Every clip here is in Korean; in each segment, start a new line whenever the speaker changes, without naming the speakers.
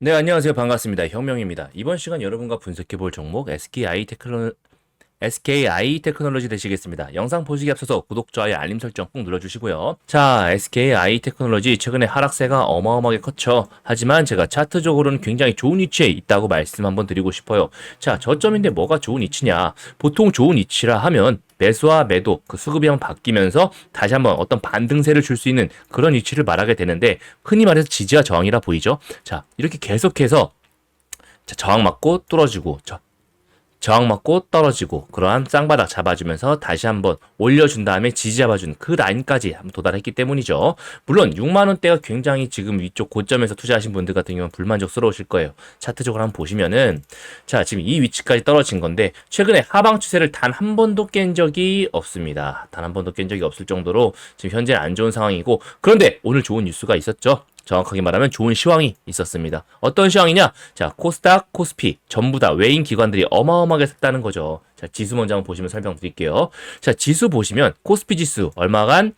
네, 안녕하세요. 반갑습니다. 혁명입니다. 이번 시간 여러분과 분석해 볼 종목 SKI 테크노, SKI 테크놀로지 되시겠습니다. 영상 보시기 앞서서 구독, 좋아요, 알림 설정 꼭 눌러주시고요. 자, SKI 테크놀로지 최근에 하락세가 어마어마하게 컸죠. 하지만 제가 차트적으로는 굉장히 좋은 위치에 있다고 말씀 한번 드리고 싶어요. 자, 저점인데 뭐가 좋은 위치냐? 보통 좋은 위치라 하면 매수와 매도 그 수급이 한번 바뀌면서 다시 한번 어떤 반등세를 줄 수 있는 그런 위치를 말하게 되는데 흔히 말해서 지지와 저항이라 보이죠. 자, 이렇게 계속해서 자, 저항 맞고 뚫어지고 저, 저항 맞고 떨어지고 그러한 쌍바닥 잡아주면서 다시 한번 올려준 다음에 지지 잡아준 그 라인까지 한번 도달했기 때문이죠. 물론 6만 원대가 굉장히 지금 위쪽 고점에서 투자하신 분들 같은 경우는 불만족스러우실 거예요. 차트적으로 한번 보시면은 자 지금 이 위치까지 떨어진 건데 최근에 하방 추세를 단 한 번도 깬 적이 없습니다. 단 한 번도 깬 적이 없을 정도로 지금 현재 안 좋은 상황이고 그런데 오늘 좋은 뉴스가 있었죠. 정확하게 말하면 좋은 시황이 있었습니다. 어떤 시황이냐? 자, 코스닥, 코스피 전부 다 외인 기관들이 어마어마하게 샀다는 거죠. 자, 지수 먼저 한번 보시면 설명드릴게요. 자, 지수 보시면 코스피 지수 얼마간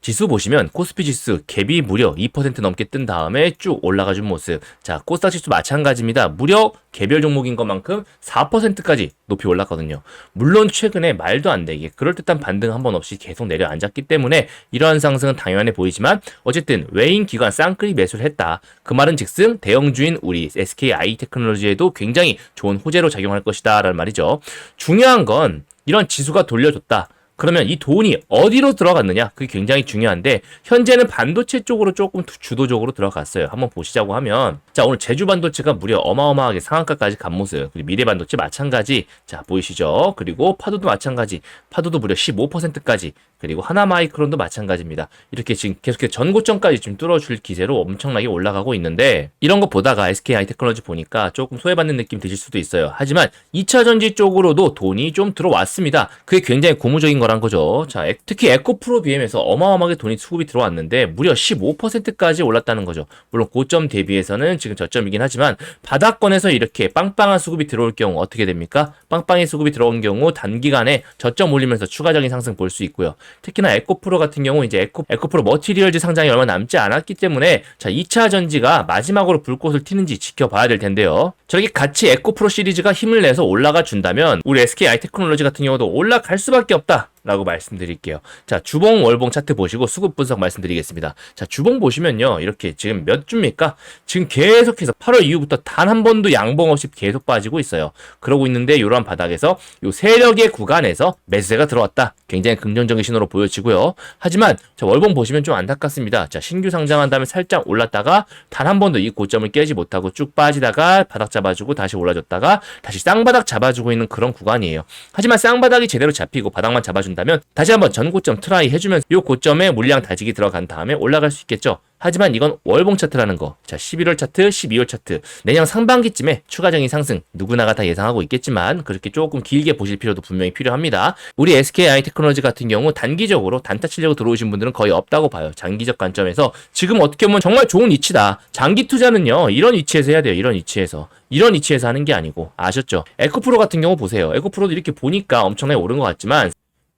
지수 보시면 코스피 지수 갭이 무려 2% 넘게 뜬 다음에 쭉 올라가 준 모습. 자, 코스닥 지수 마찬가지입니다. 무려 개별 종목인 것만큼 4%까지 높이 올랐거든요. 물론 최근에 말도 안 되게 그럴듯한 반등 한 번 없이 계속 내려앉았기 때문에 이러한 상승은 당연해 보이지만 어쨌든 외인 기관 쌍끌이 매수를 했다. 그 말은 즉슨 대형주인 우리 SKI 테크놀로지에도 굉장히 좋은 호재로 작용할 것이다 라는 말이죠. 중요한 건 이런 지수가 돌려줬다. 그러면 이 돈이 어디로 들어갔느냐? 그게 굉장히 중요한데 현재는 반도체 쪽으로 조금 두- 주도적으로 들어갔어요. 한번 보시자고 하면 자 오늘 제주 반도체가 무려 어마어마하게 상한가까지 간 모습. 그리고 미래 반도체 마찬가지. 자 보이시죠? 그리고 파도도 마찬가지. 파도도 무려 15%까지. 그리고 하나마이크론도 마찬가지입니다. 이렇게 지금 계속해서 전고점까지 좀 뚫어줄 기세로 엄청나게 올라가고 있는데 이런 거 보다가 SKI 테크놀로지 보니까 조금 소외받는 느낌 드실 수도 있어요. 하지만 2차 전지 쪽으로도 돈이 좀 들어왔습니다. 그게 굉장히 고무적인 거란 거죠. 자, 에- 특히 에코프로 BM에서 어마어마하게 돈이 수급이 들어왔는데 무려 15%까지 올랐다는 거죠. 물론 고점 대비해서는 지금 저점이긴 하지만 바닥권에서 이렇게 빵빵한 수급이 들어올 경우 어떻게 됩니까? 빵빵한 수급이 들어온 경우 단기간에 저점 올리면서 추가적인 상승 볼 수 있고요. 특히나 에코프로 같은 경우 이제 에코, 에코프로 머티리얼즈 상장이 얼마 남지 않았기 때문에 자 2차 전지가 마지막으로 불꽃을 튀는지 지켜봐야 될 텐데요. 저렇게 같이 에코프로 시리즈가 힘을 내서 올라가 준다면 우리 SKI 테크놀로지 같은 경우도 올라갈 수밖에 없다. 라고 말씀드릴게요. 자, 주봉 월봉 차트 보시고 수급 분석 말씀드리겠습니다. 자, 주봉 보시면요. 이렇게 지금 몇 주입니까? 지금 계속해서 8월 이후부터 단 한 번도 양봉 없이 계속 빠지고 있어요. 그러고 있는데 이러한 바닥에서 요 세력의 구간에서 매수세가 들어왔다. 굉장히 긍정적인 신호로 보여지고요. 하지만 자, 월봉 보시면 좀 안타깝습니다. 자, 신규 상장한 다음에 살짝 올랐다가 단 한 번도 이 고점을 깨지 못하고 쭉 빠지다가 바닥 잡아주고 다시 올라줬다가 다시 쌍바닥 잡아주고 있는 그런 구간이에요. 하지만 쌍바닥이 제대로 잡히고 바닥만 잡아 준다면 다시 한번 전고점 트라이 해주면 이 고점에 물량 다지기 들어간 다음에 올라갈 수 있겠죠. 하지만 이건 월봉 차트라는 거. 자, 11월 차트, 12월 차트. 내년 상반기쯤에 추가적인 상승 누구나가 다 예상하고 있겠지만 그렇게 조금 길게 보실 필요도 분명히 필요합니다. 우리 SKI 테크놀로지 같은 경우 단기적으로 단타 치려고 들어오신 분들은 거의 없다고 봐요. 장기적 관점에서 지금 어떻게 보면 정말 좋은 위치다. 장기 투자는요. 이런 위치에서 해야 돼요. 이런 위치에서. 이런 위치에서 하는 게 아니고 아셨죠? 에코프로 같은 경우 보세요. 에코프로도 이렇게 보니까 엄청나게 오른 것 같지만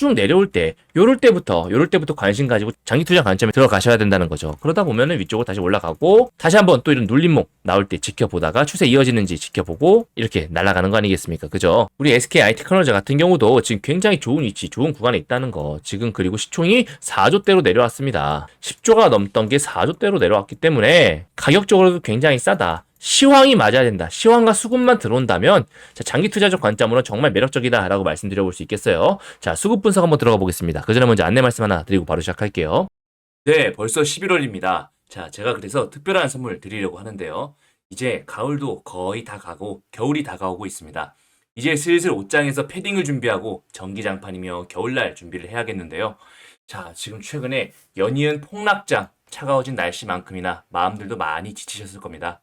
쭉 내려올 때, 요럴 때부터, 요럴 때부터 관심 가지고 장기 투자 관점에 들어가셔야 된다는 거죠. 그러다 보면은 위쪽으로 다시 올라가고, 다시 한번 또 이런 눌림목 나올 때 지켜보다가 추세 이어지는지 지켜보고, 이렇게 날아가는 거 아니겠습니까? 그죠? 우리 SKI 테크놀로지 같은 경우도 지금 굉장히 좋은 위치, 좋은 구간에 있다는 거. 지금 그리고 시총이 4조대로 내려왔습니다. 10조가 넘던 게 4조대로 내려왔기 때문에 가격적으로도 굉장히 싸다. 시황이 맞아야 된다. 시황과 수급만 들어온다면 자, 장기 투자적 관점으로 정말 매력적이다라고 말씀드려 볼 수 있겠어요. 자, 수급 분석 한번 들어가 보겠습니다. 그 전에 먼저 안내 말씀 하나 드리고 바로 시작할게요. 네, 벌써 11월입니다. 자, 제가 그래서 특별한 선물 드리려고 하는데요. 이제 가을도 거의 다 가고 겨울이 다가오고 있습니다. 이제 슬슬 옷장에서 패딩을 준비하고 전기장판이며 겨울날 준비를 해야겠는데요. 자, 지금 최근에 연이은 폭락장, 차가워진 날씨만큼이나 마음들도 많이 지치셨을 겁니다.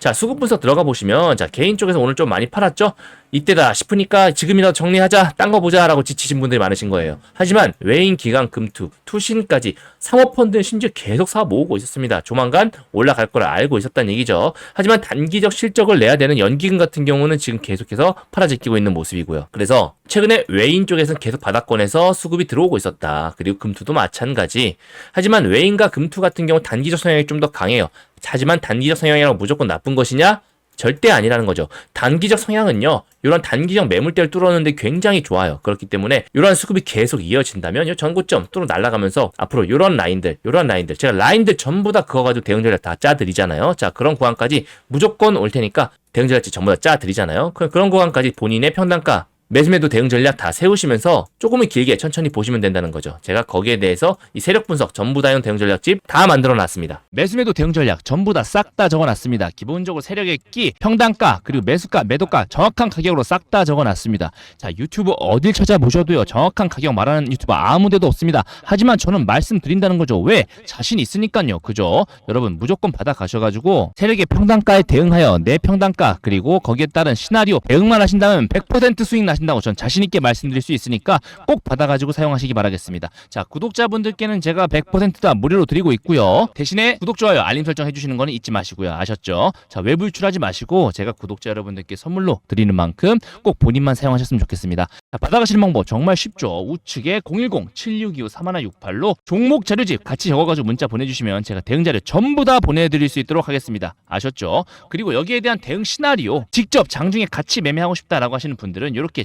자, 수급 분석 들어가 보시면 자, 개인 쪽에서 오늘 좀 많이 팔았죠? 이때다 싶으니까 지금이라도 정리하자, 딴 거 보자라고 지치신 분들이 많으신 거예요. 하지만 외인 기관 금투, 투신까지 사모펀드는 심지어 계속 사 모으고 있었습니다. 조만간 올라갈 걸 알고 있었다는 얘기죠. 하지만 단기적 실적을 내야 되는 연기금 같은 경우는 지금 계속해서 팔아제끼고 있는 모습이고요. 그래서 최근에 외인 쪽에서는 계속 바닥권에서 수급이 들어오고 있었다. 그리고 금투도 마찬가지. 하지만 외인과 금투 같은 경우 단기적 성향이 좀 더 강해요. 하지만 단기적 성향이라고 무조건 나쁜 것이냐? 절대 아니라는 거죠. 단기적 성향은요, 이런 단기적 매물대를 뚫어놓는데 굉장히 좋아요. 그렇기 때문에 이러한 수급이 계속 이어진다면 이 전고점 뚫어 날아가면서 앞으로 이런 라인들, 이런 라인들, 제가 라인들 전부 다 그거 가지고 대응 전략 다 짜드리잖아요. 자, 그런 구간까지 무조건 올 테니까 대응 전략 전부 다 짜드리잖아요. 그, 그런 구간까지 본인의 평단가 매수매도 대응 전략 다 세우시면서 조금은 길게 천천히 보시면 된다는 거죠. 제가 거기에 대해서 이 세력 분석 전부 다용 대응 전략집 다 만들어 놨습니다. 매수매도 대응 전략 전부 다 싹 다 적어 놨습니다. 기본적으로 세력의 끼, 평단가, 그리고 매수가, 매도가 정확한 가격으로 싹 다 적어 놨습니다. 자, 유튜브 어딜 찾아보셔도요. 정확한 가격 말하는 유튜버 아무 데도 없습니다. 하지만 저는 말씀드린다는 거죠. 왜? 자신 있으니까요. 그죠? 여러분 무조건 받아 가셔 가지고 세력의 평단가에 대응하여 내 평단가 그리고 거기에 따른 시나리오 대응만 하신다면 100% 수익 나 신다고 전 자신 있게 말씀드릴 수 있으니까 꼭 받아가지고 사용하시기 바라겠습니다. 자 구독자분들께는 제가 100%다 무료로 드리고 있고요. 대신에 구독 좋아요 알림 설정 해주시는 거는 잊지 마시고요. 아셨죠? 자 외부 유출하지 마시고 제가 구독자 여러분들께 선물로 드리는 만큼 꼭 본인만 사용하셨으면 좋겠습니다. 자, 받아가시는 방법 정말 쉽죠. 우측에 010-7625-3168로 종목 자료집 같이 적어가지고 문자 보내주시면 제가 대응 자료 전부 다 보내드릴 수 있도록 하겠습니다. 아셨죠? 그리고 여기에 대한 대응 시나리오 직접 장중에 같이 매매하고 싶다라고 하시는 분들은 이렇게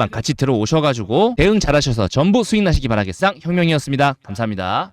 방 같이 들어오셔가지고 대응 잘하셔서 전부 수익 나시기 바라겠상 혁명이었습니다. 감사합니다.